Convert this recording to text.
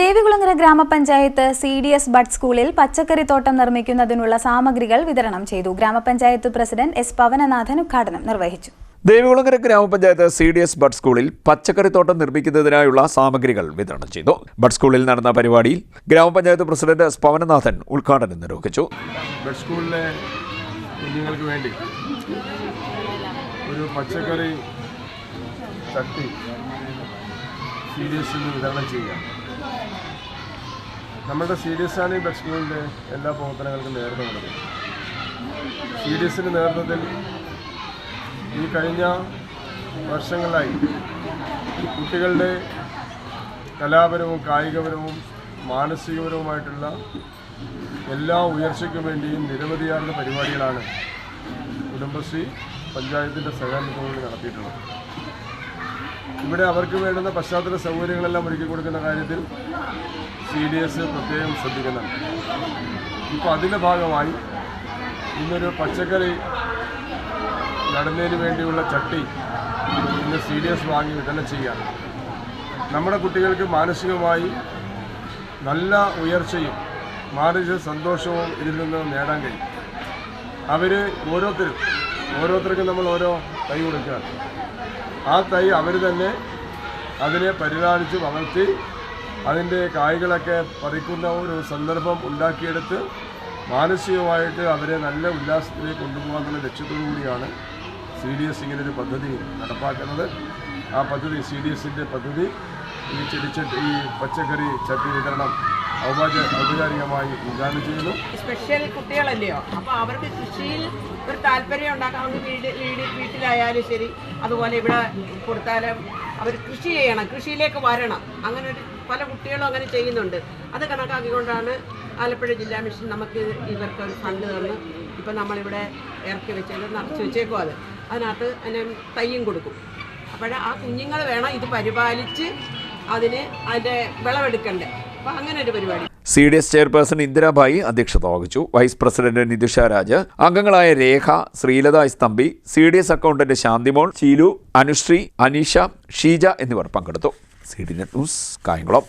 ദേവികുളങ്ങര ഗ്രാമപഞ്ചായത്ത് C D S bud സ്കൂളിൽ പച്ചക്കറിത്തോട്ടം നിർമ്മിക്കുന്നതിനുള്ള സാമഗ്രികൾ വിതരണം ചെയ്തു. ഗ്രാമപഞ്ചായത്ത് പ്രസിഡന്റ് എസ് പവനനാഥൻ ഉദ്ഘാടനം നിർവഹിച്ചു. ദേവികുളങ്ങര ഗ്രാമപഞ്ചായത്ത് സി ഡി എസ് ബഡ് സ്കൂളിൽ പച്ചക്കറിത്തോട്ടം നിർമ്മിക്കുന്നതിനായുള്ള സാമഗ്രികൾ വിതരണം ചെയ്തു. ബഡ് സ്കൂളിൽ നടന്ന പരിപാടിയിൽ ഗ്രാമപഞ്ചായത്ത് പ്രസിഡന്റ് എസ് പവനനാഥൻ ഉദ്ഘാടനം നിർവഹിച്ചു. ബഡ് സ്കൂളിലെ കുഞ്ഞുങ്ങൾക്ക് വേണ്ടി ഒരു പച്ചക്കറി ചട്ടി സി ഡി എസിന് വിതരണം ചെയ്യുക. നമ്മുടെ സി ഡി എസ് ആണ് ഈ ബഡ് സ്കൂളിന്റെ എല്ലാ പ്രവർത്തനങ്ങൾക്കും നേതൃത്വം നൽകുന്നത്. സി ഡി എസിന്റെ നേതൃത്വത്തിൽ ഈ കഴിഞ്ഞ വർഷങ്ങളായി കുട്ടികളുടെ കലാപരവും കായികപരവും മാനസികപരവുമായിട്ടുള്ള എല്ലാ ഉയർച്ചയ്ക്കും വേണ്ടിയും നിരവധിയാർന്ന പരിപാടികളാണ് കുടുംബശ്രീ പഞ്ചായത്തിന്റെ സഹകരണത്തോടുകൂടി നടത്തിയിട്ടുള്ളത്. ഇവിടെ അവർക്ക് വേണ്ടുന്ന പശ്ചാത്തല സൗകര്യങ്ങളെല്ലാം ഒരുക്കി കൊടുക്കുന്ന കാര്യത്തിൽ സി ഡി എസ് പ്രത്യേകം ശ്രദ്ധിക്കുന്നുണ്ട്. ഇപ്പോൾ അതിന്റെ ഭാഗമായി ഇന്നൊരു പച്ചക്കറി നടുന്നതിന് വേണ്ടിയുള്ള ചട്ടി ഇന്ന് സി ഡി എസ് വാങ്ങി വിതരണം ചെയ്യാം. നമ്മുടെ കുട്ടികൾക്ക് മാനസികമായി നല്ല ഉയർച്ചയും മാനസിക സന്തോഷവും ഇതിൽ നിന്ന് നേടാൻ കഴിയും. അവർ ഓരോരുത്തരും ഓരോരുത്തർക്കും നമ്മൾ ഓരോ കൈ കൊടുക്കുകയാണ്. ആ തൈ അവർ തന്നെ അതിനെ പരിപാലിച്ച് വളർത്തി അതിന്റെ കായ്കളൊക്കെ പറിക്കുന്ന ഒരു സന്ദർഭം ഉണ്ടാക്കിയെടുത്ത് മാനസികമായിട്ട് അവരെ നല്ല ഉല്ലാസത്തിലേക്ക് കൊണ്ടുപോകാനുള്ള ലക്ഷ്യത്തോടു കൂടിയാണ് സി ഡി എസ് ഇങ്ങനൊരു പദ്ധതി നടപ്പാക്കുന്നത്. ആ പദ്ധതി സി ഡി എസിന്റെ പദ്ധതി ഈ ചെടിച്ചട്ടി ഈ പച്ചക്കറി ചട്ടി വിതരണം ഔപചാരികമായി ഉദ്ഘാടനം ചെയ്യുന്നു. സ്പെഷ്യൽ കുട്ടികളല്ലയോ? അപ്പോൾ അവർക്ക് കൃഷിയിൽ ഒരു താല്പര്യം ഉണ്ടാക്കാവുന്ന വീട് വീട് വീട്ടിലായാലും ശരി. അതുപോലെ ഇവിടെ കൊടുത്താലും അവർ കൃഷി ചെയ്യണം കൃഷിയിലേക്ക് വരണം. അങ്ങനെ പല കുട്ടികളും അങ്ങനെ ചെയ്യുന്നുണ്ട്. അത് കണക്കാക്കിക്കൊണ്ടാണ് ആലപ്പുഴ ജില്ലാ മിഷൻ നമുക്ക് ഇവർക്ക് ഒരു ഫണ്ട് തന്ന് ഇപ്പം നമ്മളിവിടെ ഇറക്കി വെച്ചത് നിറച്ച് വെച്ചേക്കും അത്. അതിനകത്ത് അതിന് തയ്യും കൊടുക്കും. അപ്പോൾ ആ കുഞ്ഞുങ്ങൾ വേണം ഇത് പരിപാലിച്ച് അതിന് അതിന്റെ വിളവെടുക്കണ്ടേ? അങ്ങനെ ഒരു പരിപാടി. C D S chairperson Indirabai അധ്യക്ഷത വഹിച്ചു. വൈസ് പ്രസിഡന്റ് നിതിഷ രാജ് അംഗങ്ങളായ Rekha Sreelatha Thampi C D S accountant Shantimol Cheelu Anusree Aneesha Sheeja എന്നിവർ പങ്കെടുത്തു. C D net news Kayamkulam.